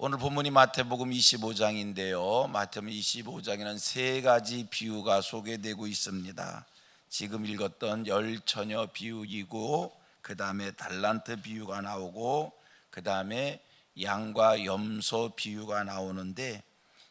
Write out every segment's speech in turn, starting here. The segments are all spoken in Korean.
오늘 본문이 마태복음 25장인데요. 마태복음 25장에는 세 가지 비유가 소개되고 있습니다. 지금 읽었던 열 처녀 비유이고 그 다음에 달란트 비유가 나오고 그 다음에 양과 염소 비유가 나오는데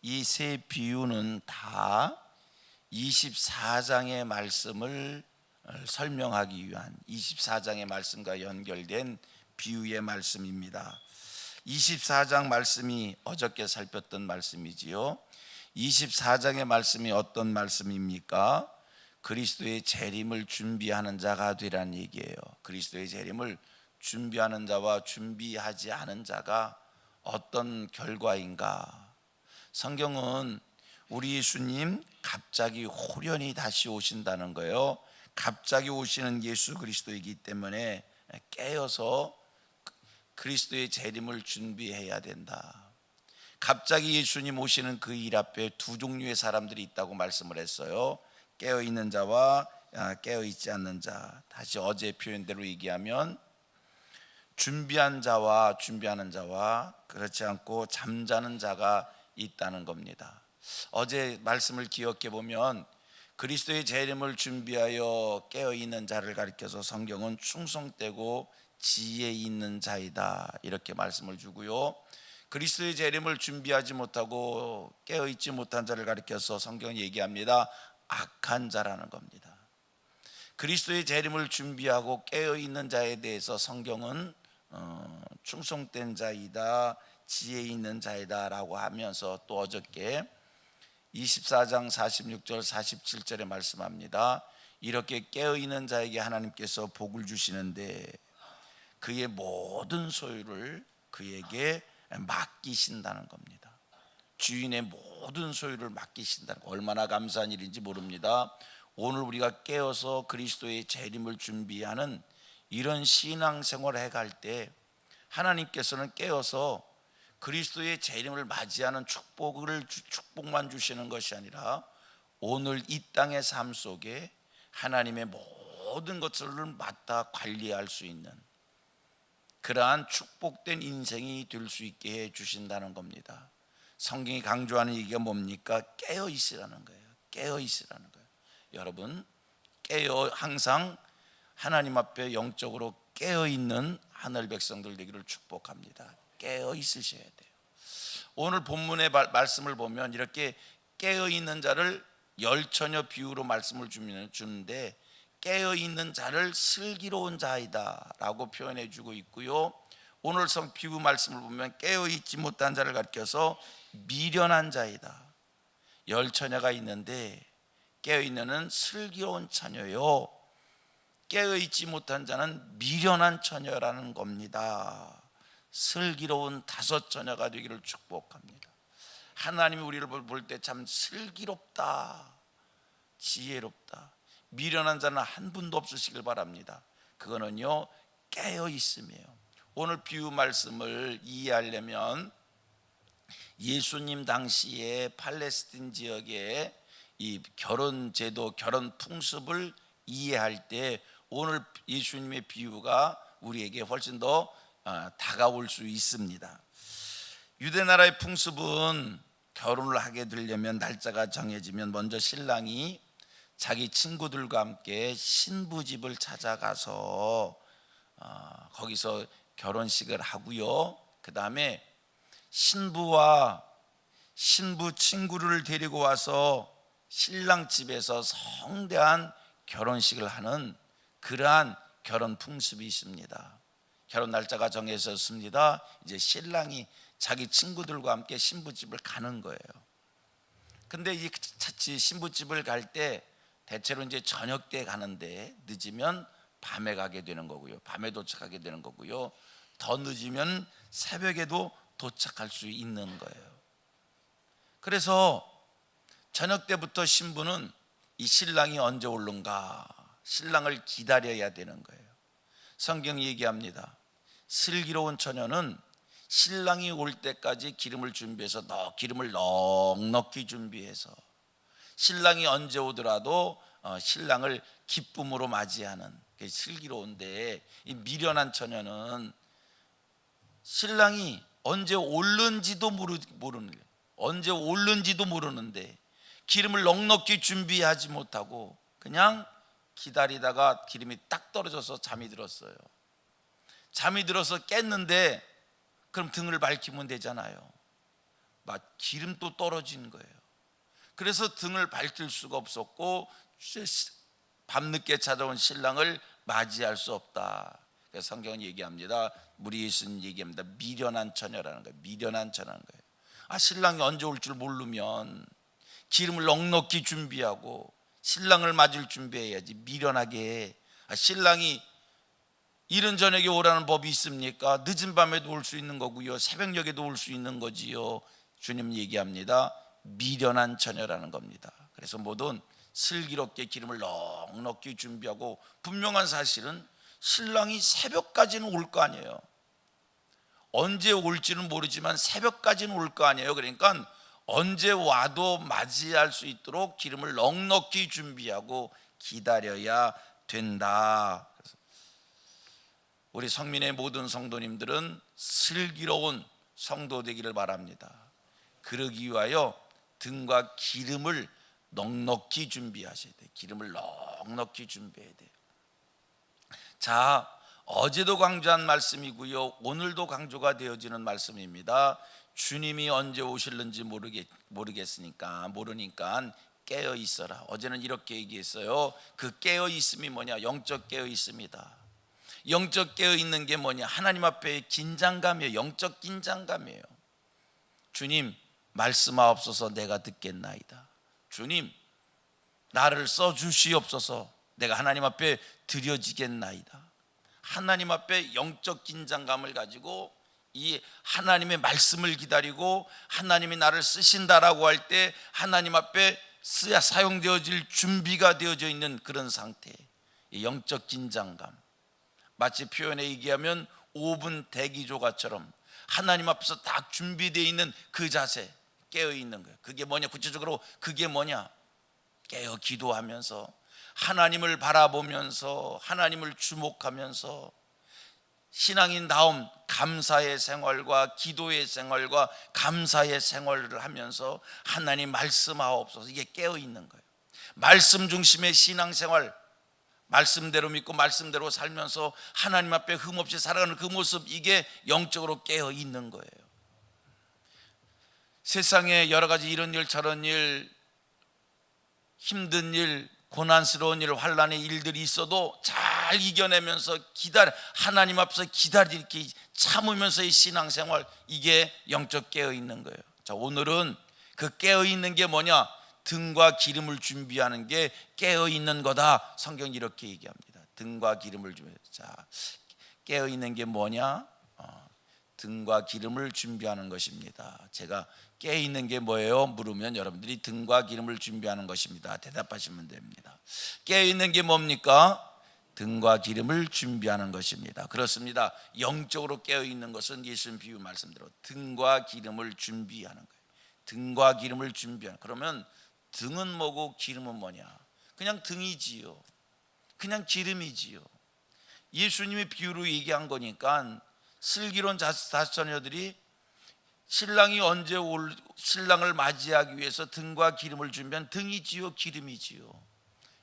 이 세 비유는 다 24장의 말씀을 설명하기 위한 24장의 말씀과 연결된 비유의 말씀입니다. 24장 말씀이 어저께 살폈던 말씀이지요. 24장의 말씀이 어떤 말씀입니까? 그리스도의 재림을 준비하는 자가 되라는 얘기예요. 그리스도의 재림을 준비하는 자와 준비하지 않은 자가 어떤 결과인가? 성경은 우리 예수님 갑자기 호련히 다시 오신다는 거예요. 갑자기 오시는 예수 그리스도이기 때문에 깨어서 그리스도의 재림을 준비해야 된다. 갑자기 예수님 오시는 그 일 앞에 두 종류의 사람들이 있다고 말씀을 했어요. 깨어 있는 자와 아, 깨어 있지 않는 자. 다시 어제 표현대로 얘기하면 준비한 자와 준비하는 자와 그렇지 않고 잠자는 자가 있다는 겁니다. 어제 말씀을 기억해 보면 그리스도의 재림을 준비하여 깨어 있는 자를 가리켜서 성경은 충성되고 지혜 있는 자이다 이렇게 말씀을 주고요. 그리스도의 재림을 준비하지 못하고 깨어 있지 못한 자를 가리켜서 성경은 얘기합니다. 악한 자라는 겁니다. 그리스도의 재림을 준비하고 깨어 있는 자에 대해서 성경은 어, 충성된 자이다, 지혜 있는 자이다라고 하면서 또 어저께 24장 46절 47절에 말씀합니다. 이렇게 깨어 있는 자에게 하나님께서 복을 주시는데 그의 모든 소유를 그에게 맡기신다는 겁니다. 주인의 모든 소유를 맡기신다는 거 얼마나 감사한 일인지 모릅니다. 오늘 우리가 깨어서 그리스도의 재림을 준비하는 이런 신앙 생활을 해갈 때 하나님께서는 깨어서 그리스도의 재림을 맞이하는 축복을 축복만 주시는 것이 아니라 오늘 이 땅의 삶 속에 하나님의 모든 것들을 맡아 관리할 수 있는 그러한 축복된 인생이 될 수 있게 해 주신다는 겁니다. 성경이 강조하는 얘기가 뭡니까? 깨어 있으라는 거예요. 깨어 있으라는 거예요. 여러분 깨어 항상 하나님 앞에 영적으로 깨어 있는 하늘 백성들 되기를 축복합니다. 깨어 있으셔야 돼요. 오늘 본문의 말씀을 보면 이렇게 깨어 있는 자를 열처녀 비유로 말씀을 주는데 깨어 있는 자를 슬기로운 자이다라고 표현해 주고 있고요. 오늘 성 비유 말씀을 보면 깨어 있지 못한 자를 가리켜서 미련한 자이다. 열 처녀가 있는데 깨어 있는 은 슬기로운 처녀요. 깨어 있지 못한 자는 미련한 처녀라는 겁니다. 슬기로운 다섯 처녀가 되기를 축복합니다. 하나님이 우리를 볼 때 참 슬기롭다, 지혜롭다. 미련한 자는 한 분도 없으시길 바랍니다. 그거는요 깨어 있음이에요. 오늘 비유 말씀을 이해하려면 예수님 당시에 팔레스틴 지역의 이 결혼 제도, 결혼 풍습을 이해할 때 오늘 예수님의 비유가 우리에게 훨씬 더 어, 다가올 수 있습니다. 유대 나라의 풍습은 결혼을 하게 되려면 날짜가 정해지면 먼저 신랑이 자기 친구들과 함께 신부 집을 찾아가서 어, 거기서 결혼식을 하고요. 그 다음에 신부와 신부 친구를 데리고 와서 신랑 집에서 성대한 결혼식을 하는 그러한 결혼 풍습이 있습니다. 결혼 날짜가 정해졌습니다. 이제 신랑이 자기 친구들과 함께 신부집을 가는 거예요. 근데 이 신부집을 갈 때 대체로 이제 저녁 때 가는데 늦으면 밤에 가게 되는 거고요. 밤에 도착하게 되는 거고요. 더 늦으면 새벽에도 도착할 수 있는 거예요. 그래서 저녁 때부터 신부는 이 신랑이 언제 올른가 신랑을 기다려야 되는 거예요. 성경이 얘기합니다. 슬기로운 처녀는 신랑이 올 때까지 기름을 준비해서 너 기름을 넉넉히 준비해서 신랑이 언제 오더라도 어, 신랑을 기쁨으로 맞이하는 슬기로운데 이 미련한 처녀는 신랑이 언제 모르, 모르는. 언제 오른지도 모르는데 기름을 넉넉히 준비하지 못하고 그냥 기다리다가 기름이 딱 떨어져서 잠이 들었어요. 잠이 들어서 깼는데 그럼 등을 밝히면 되잖아요. 막 기름 또 떨어진 거예요. 그래서 등을 밝힐 수가 없었고 밤늦게 찾아온 신랑을 맞이할 수 없다. 성경은 얘기합니다. 우리 예수는 얘기합니다. 미련한 처녀라는 거예요. 미련한 처녀라는 거예요. 아 신랑이 언제 올 줄 모르면 기름을 넉넉히 준비하고 신랑을 맞을 준비해야지 미련하게 아, 신랑이 이른 저녁에 오라는 법이 있습니까? 늦은 밤에도 올 수 있는 거고요. 새벽녘에도 올 수 있는 거지요. 주님 얘기합니다. 미련한 처녀라는 겁니다. 그래서 모든 슬기롭게 기름을 넉넉히 준비하고 분명한 사실은 신랑이 새벽까지는 올 거 아니에요. 언제 올지는 모르지만 새벽까지는 올 거 아니에요. 그러니까 언제 와도 맞이할 수 있도록 기름을 넉넉히 준비하고 기다려야 된다. 우리 성민의 모든 성도님들은 슬기로운 성도 되기를 바랍니다. 그러기 위하여 등과 기름을 넉넉히 준비하셔야 돼요. 기름을 넉넉히 준비해야 돼요. 자, 어제도 강조한 말씀이고요. 오늘도 강조가 되어지는 말씀입니다. 주님이 언제 오실는지 모르겠, 모르겠으니까 모르니까 깨어 있어라. 어제는 이렇게 얘기했어요. 그 깨어 있음이 뭐냐? 영적 깨어 있습니다. 영적 깨어 있는 게 뭐냐? 하나님 앞에 긴장감이에요. 영적 긴장감이에요. 주님 말씀하옵소서 내가 듣겠나이다. 주님 나를 써 주시옵소서 내가 하나님 앞에 드려지겠나이다. 하나님 앞에 영적 긴장감을 가지고 이 하나님의 말씀을 기다리고 하나님이 나를 쓰신다라고 할 때 하나님 앞에 쓰야 사용되어질 준비가 되어져 있는 그런 상태. 이 영적 긴장감. 마치 표현에 얘기하면 5분 대기 조가처럼 하나님 앞에서 딱 준비되어 있는 그 자세 깨어 있는 거예요. 그게 뭐냐? 구체적으로 그게 뭐냐? 깨어 기도하면서 하나님을 바라보면서 하나님을 주목하면서 신앙인 다음 감사의 생활과 기도의 생활과 감사의 생활을 하면서 하나님 말씀하옵소서 이게 깨어 있는 거예요. 말씀 중심의 신앙 생활 말씀대로 믿고 말씀대로 살면서 하나님 앞에 흠없이 살아가는 그 모습 이게 영적으로 깨어 있는 거예요. 세상에 여러 가지 이런 일 저런 일 힘든 일 고난스러운 일 환란의 일들이 있어도 잘 이겨내면서 기다려 하나님 앞에서 기다리 이렇게 참으면서의 신앙생활 이게 영적 깨어 있는 거예요. 자 오늘은 그 깨어 있는 게 뭐냐 등과 기름을 준비하는 게 깨어 있는 거다. 성경 이렇게 얘기합니다. 등과 기름을 준비. 자 깨어 있는 게 뭐냐? 어, 등과 기름을 준비하는 것입니다. 제가 깨 있는 게 뭐예요? 물으면 여러분들이 등과 기름을 준비하는 것입니다. 대답하시면 됩니다. 깨 있는 게 뭡니까? 등과 기름을 준비하는 것입니다. 그렇습니다. 영적으로 깨어 있는 것은 예수님 비유 말씀대로 등과 기름을 준비하는 거예요. 등과 기름을 준비하는. 그러면 등은 뭐고 기름은 뭐냐? 그냥 등이지요. 그냥 기름이지요. 예수님이 비유로 얘기한 거니까 슬기로운 자녀들이 신랑이 언제 올 신랑을 맞이하기 위해서 등과 기름을 준비한 등이지요 기름이지요.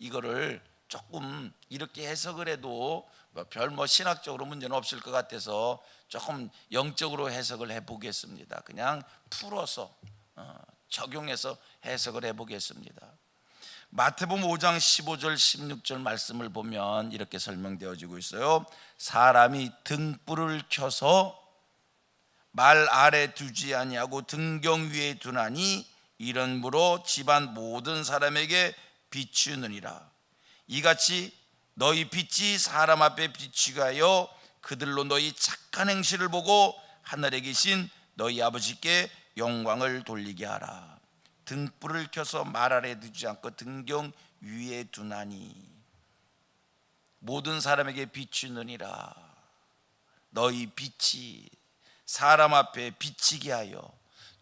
이거를 조금 이렇게 해석을 해도 별뭐 신학적으로 문제는 없을 것 같아서 조금 영적으로 해석을 해 보겠습니다. 그냥 풀어서 어, 적용해서 해석을 해 보겠습니다. 마태복음 5장 15절 16절 말씀을 보면 이렇게 설명되어지고 있어요. 사람이 등불을 켜서 말 아래 두지 아니하고 등경 위에 두나니 이런므로 집안 모든 사람에게 비추느니라. 이같이 너희 빛이 사람 앞에 비추가여 그들로 너희 착한 행실을 보고 하늘에 계신 너희 아버지께 영광을 돌리게 하라. 등불을 켜서 말 아래 두지 않고 등경 위에 두나니 모든 사람에게 비추느니라. 너희 빛이 사람 앞에 비치게 하여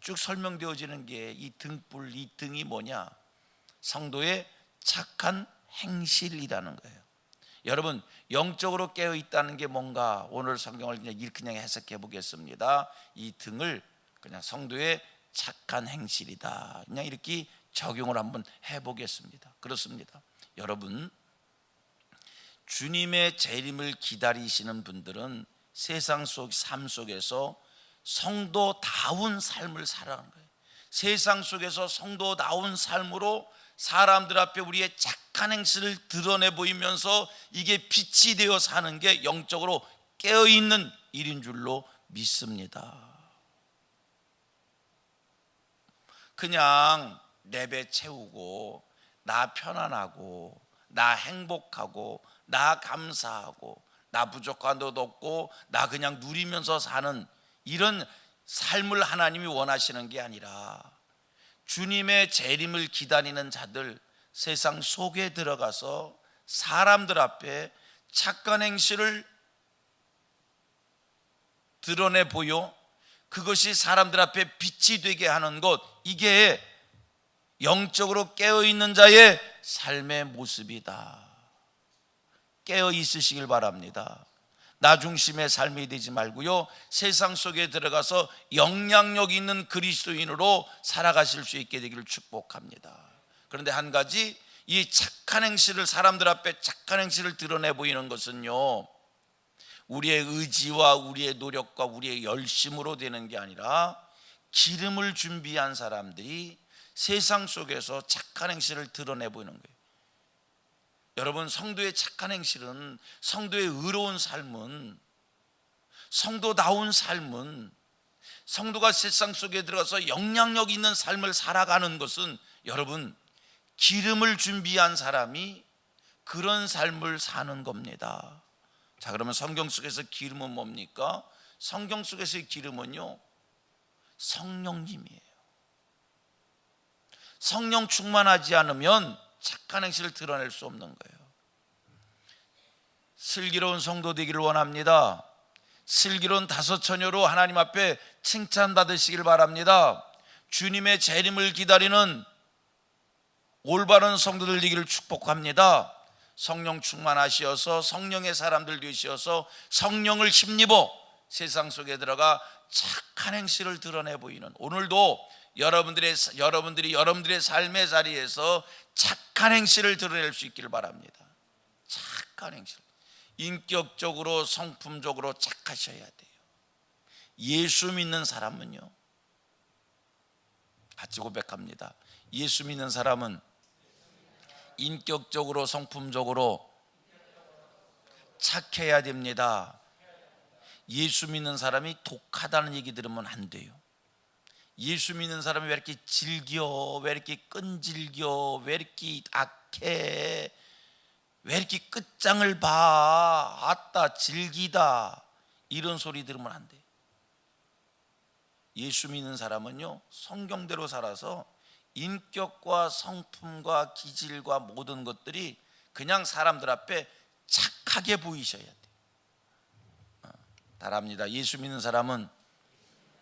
쭉 설명되어지는 게 이 등불 이 등이 뭐냐 성도의 착한 행실이라는 거예요 여러분 영적으로 깨어 있다는 게 뭔가 오늘 성경을 그냥 그냥 해석해 보겠습니다. 이 등을 그냥 성도의 착한 행실이다. 그냥 이렇게 적용을 한번 해 보겠습니다. 그렇습니다. 여러분 주님의 재림을 기다리시는 분들은 세상 속 삶 속에서 성도다운 삶을 살아가는 거예요. 세상 속에서 성도다운 삶으로 사람들 앞에 우리의 착한 행실을 드러내 보이면서 이게 빛이 되어 사는 게 영적으로 깨어 있는 일인 줄로 믿습니다. 그냥 내배 채우고 나 편안하고 나 행복하고 나 감사하고 나 부족한 것도 없고 나 그냥 누리면서 사는 이런 삶을 하나님이 원하시는 게 아니라 주님의 재림을 기다리는 자들 세상 속에 들어가서 사람들 앞에 착한 행실을 드러내 보여 그것이 사람들 앞에 빛이 되게 하는 것 이게 영적으로 깨어 있는 자의 삶의 모습이다. 깨어 있으시길 바랍니다. 나 중심의 삶이 되지 말고요. 세상 속에 들어가서 영향력 있는 그리스도인으로 살아가실 수 있게 되기를 축복합니다. 그런데 한 가지 이 착한 행실을 사람들 앞에 착한 행실을 드러내 보이는 것은요. 우리의 의지와 우리의 노력과 우리의 열심으로 되는 게 아니라 기름을 준비한 사람들이 세상 속에서 착한 행실을 드러내 보이는 거예요. 여러분 성도의 착한 행실은 성도의 의로운 삶은 성도다운 삶은 성도가 세상 속에 들어가서 영향력 있는 삶을 살아가는 것은 여러분 기름을 준비한 사람이 그런 삶을 사는 겁니다. 자, 그러면 성경 속에서 기름은 뭡니까? 성경 속에서의 기름은요, 성령님이에요. 성령 충만하지 않으면 착한 행실을 드러낼 수 없는 거예요. 슬기로운 성도 되기를 원합니다. 슬기로운 다섯 처녀로 하나님 앞에 칭찬 받으시길 바랍니다. 주님의 재림을 기다리는 올바른 성도들 되기를 축복합니다. 성령 충만하시어서 성령의 사람들 되시어서 성령을 힘입어 세상 속에 들어가 착한 행실을 드러내 보이는 오늘도 여러분들의 여러분들이 여러분들의 삶의 자리에서 착한 행실을 드러낼 수 있기를 바랍니다. 착한 행실. 인격적으로 성품적으로 착하셔야 돼요. 예수 믿는 사람은요. 같이 고백합니다. 예수 믿는 사람은 인격적으로 성품적으로 착해야 됩니다. 예수 믿는 사람이 독하다는 얘기 들으면 안 돼요. 예수 믿는 사람이 왜 이렇게 질겨, 왜 이렇게 끈질겨, 왜 이렇게 악해, 왜 이렇게 끝장을 봐, 아따, 질기다, 이런 소리 들으면 안 돼. 예수 믿는 사람은요, 성경대로 살아서 인격과 성품과 기질과 모든 것들이 그냥 사람들 앞에 착하게 보이셔야. 어, 따라합니다. 예수 믿는 사람은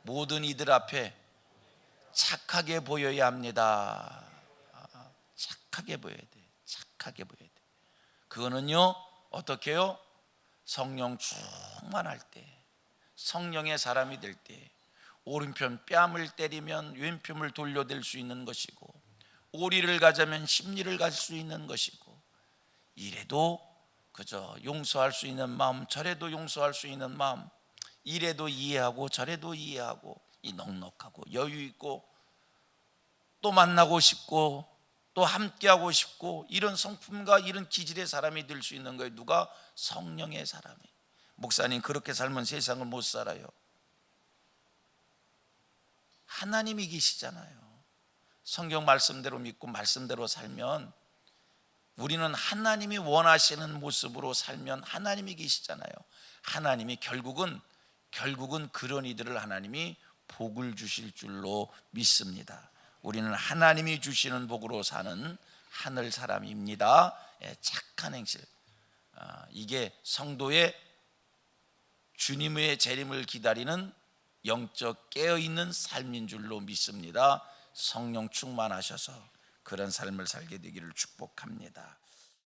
모든 이들 앞에 착하게 보여야 합니다. 아, 착하게 보여야 돼. 착하게 보여야 돼. 그거는요 어떻게요? 성령 충만할 때, 성령의 사람이 될 때, 오른편 뺨을 때리면 왼편을 돌려댈 수 있는 것이고, 오리를 가자면 심리를 갈수 있는 것이고, 이래도 그저 용서할 수 있는 마음, 저래도 용서할 수 있는 마음, 이래도 이해하고 저래도 이해하고 이 넉넉하고 여유 있고 또 만나고 싶고 또 함께하고 싶고 이런 성품과 이런 기질의 사람이 될 수 있는 거예요. 누가 성령의 사람이. 목사님 그렇게 살면 세상을 못 살아요. 하나님이 계시잖아요. 성경 말씀대로 믿고 말씀대로 살면 우리는 하나님이 원하시는 모습으로 살면 하나님이 계시잖아요. 하나님이 결국은 결국은 그런 이들을 하나님이 복을 주실 줄로 믿습니다. 우리는 하나님이 주시는 복으로 사는 하늘 사람입니다. 예, 착한 행실. 아, 이게 성도의 주님의 재림을 기다리는 영적 깨어 있는 삶인 줄로 믿습니다. 성령 충만하셔서 그런 삶을 살게 되기를 축복합니다.